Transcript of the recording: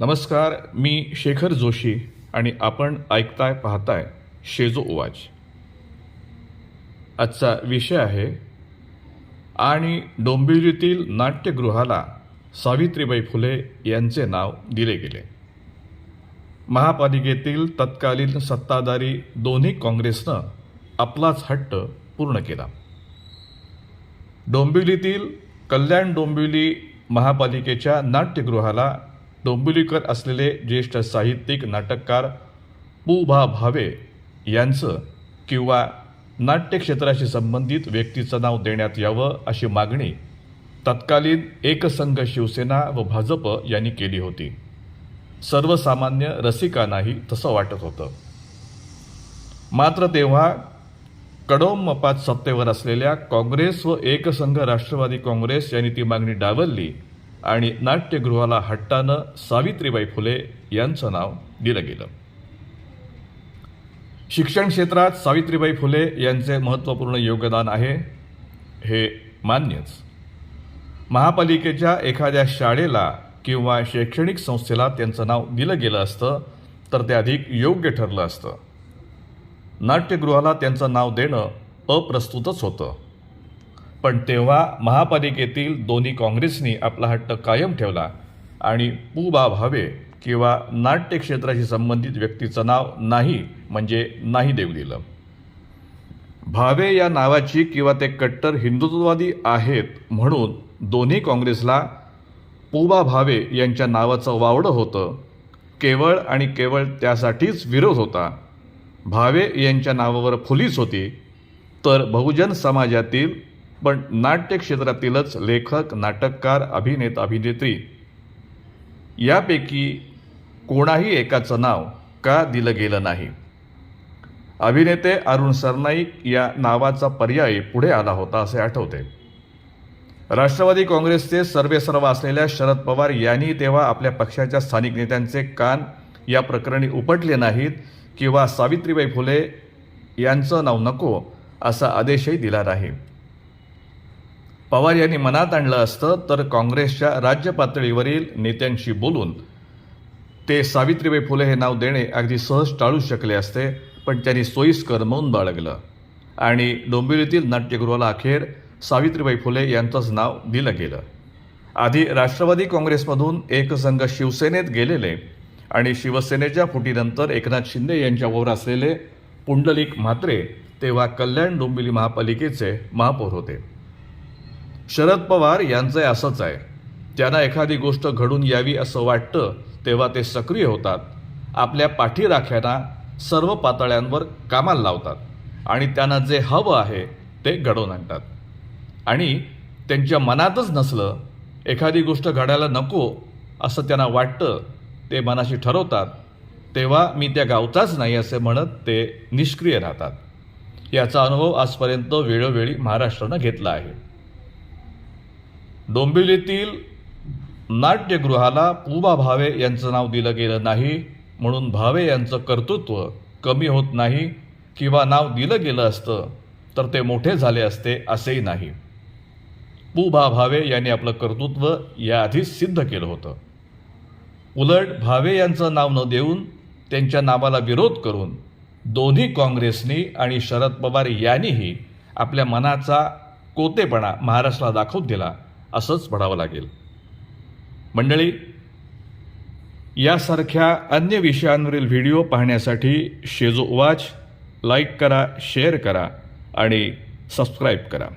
नमस्कार मी शेखर जोशी आणि आपण ऐकताय पाहताय शेजो ओवाज आजचा विषय आहे आणि डोंबिवलीतील नाट्यगृहाला सावित्रीबाई फुले यांचे नाव दिले गेले. महापालिकेतील तत्कालीन सत्ताधारी दोन्ही काँग्रेसनं आपलाच हट्ट पूर्ण केला. डोंबिवलीतील कल्याण डोंबिवली महापालिकेच्या नाट्यगृहाला डोंबिवलीकर असलेले ज्येष्ठ साहित्यिक नाटककार पु भा भावे यांचं किंवा नाट्यक्षेत्राशी संबंधित व्यक्तीचं नाव देण्यात यावं अशी मागणी तत्कालीन एकसंघ शिवसेना व भाजप यांनी केली होती. सर्वसामान्य रसिकांनाही तसं वाटत होतं. मात्र तेव्हा कडोम मपात सत्तेवर असलेल्या काँग्रेस व एकसंघ राष्ट्रवादी काँग्रेस यांनी ती मागणी डावलली. आणि नाट्यगृहाला हट्टानं सावित्रीबाई फुले यांचं नाव दिलं गेलं. शिक्षण क्षेत्रात सावित्रीबाई फुले यांचे महत्त्वपूर्ण योगदान आहे हे मान्यच. महापालिकेच्या एखाद्या शाळेला किंवा शैक्षणिक संस्थेला त्यांचं नाव दिलं गेलं असतं तर ते अधिक योग्य ठरलं असतं. नाट्यगृहाला त्यांचं नाव देणं अप्रस्तुतच होतं. पण तेव्हा महापालिकेतील दोन्ही काँग्रेसनी आपला हट्ट कायम ठेवला. आणि पु बा भावे किंवा नाट्य क्षेत्राशी संबंधित व्यक्तीचं नाव नाही म्हणजे नाही देऊ दिलं. भावे या नावाची किंवा ते कट्टर हिंदुत्ववादी आहेत म्हणून दोन्ही काँग्रेसला पुबा भावे यांच्या नावाचं वावडं होतं. केवळ आणि केवळ त्यासाठीच विरोध होता. भावे यांच्या नावावर फुलीच होती. तर बहुजन समाजातील पण नाट्य क्षेत्रातीलच लेखक नाटककार अभिनेता अभिनेत्री यापैकी कोणाही एकाचं नाव का दिलं गेलं नाही? अभिनेते अरुण सरनाईक या नावाचा पर्याय पुढे आला होता असे आठवते. राष्ट्रवादी काँग्रेसचे सर्वेसर्व असलेल्या शरद पवार यांनी तेव्हा आपल्या पक्षाच्या स्थानिक नेत्यांचे कान या प्रकरणी उपटले नाहीत किंवा सावित्रीबाई फुले यांचं नाव नको असा आदेशही दिला नाही. पवार यांनी मनात आणलं असतं तर काँग्रेसच्या राज्य पातळीवरील नेत्यांशी बोलून ते सावित्रीबाई फुले हे नाव देणे अगदी सहज टाळू शकले असते पण त्यांनी सोयीस्कर मौन बाळगलं. आणि डोंबिवलीतील नाट्यगृहाला अखेर सावित्रीबाई फुले यांचंच नाव दिलं गेलं. आधी राष्ट्रवादी काँग्रेसमधून एकसंघ शिवसेनेत गेलेले आणि शिवसेनेच्या फुटीनंतर एकनाथ शिंदे यांच्यावर असलेले पुंडलिक म्हात्रे तेव्हा कल्याण डोंबिवली महापालिकेचे महापौर होते. शरद पवार यांचं असंच आहे. त्यांना एखादी गोष्ट घडून यावी असं वाटतं तेव्हा ते सक्रिय होतात. आपल्या पाठीराख्यांना सर्व पातळ्यांवर कामाला लावतात आणि त्यांना जे हवं आहे ते घडवून आणतात. आणि त्यांच्या मनातच नसलं एखादी गोष्ट घडायला नको असं त्यांना वाटतं ते मनाशी ठरवतात तेव्हा मी त्या गावचाच नाही असे म्हणत ते निष्क्रिय राहतात. याचा अनुभव आजपर्यंत वेळोवेळी महाराष्ट्रानं घेतला आहे. डोंबिवलीतील नाट्यगृहाला पुबा भावे यांचं नाव दिलं गेलं नाही म्हणून भावे यांचं कर्तृत्व कमी होत नाही किंवा नाव दिलं गेलं असतं तर ते मोठे झाले असते असेही नाही. पु भावे यांनी आपलं कर्तृत्व याआधीच सिद्ध केलं होतं. उलट भावे यांचं नाव न देऊन त्यांच्या नावाला विरोध करून दोन्ही काँग्रेसनी आणि शरद पवार यांनीही आपल्या मनाचा कोतेपणा महाराष्ट्राला दाखवून दिला. असंच म्हणावं लागेल. मंडळी यासारख्या अन्य विषयांवरील व्हिडिओ पाहण्यासाठी शेजो वाच लाईक करा शेअर करा आणि सबस्क्राईब करा.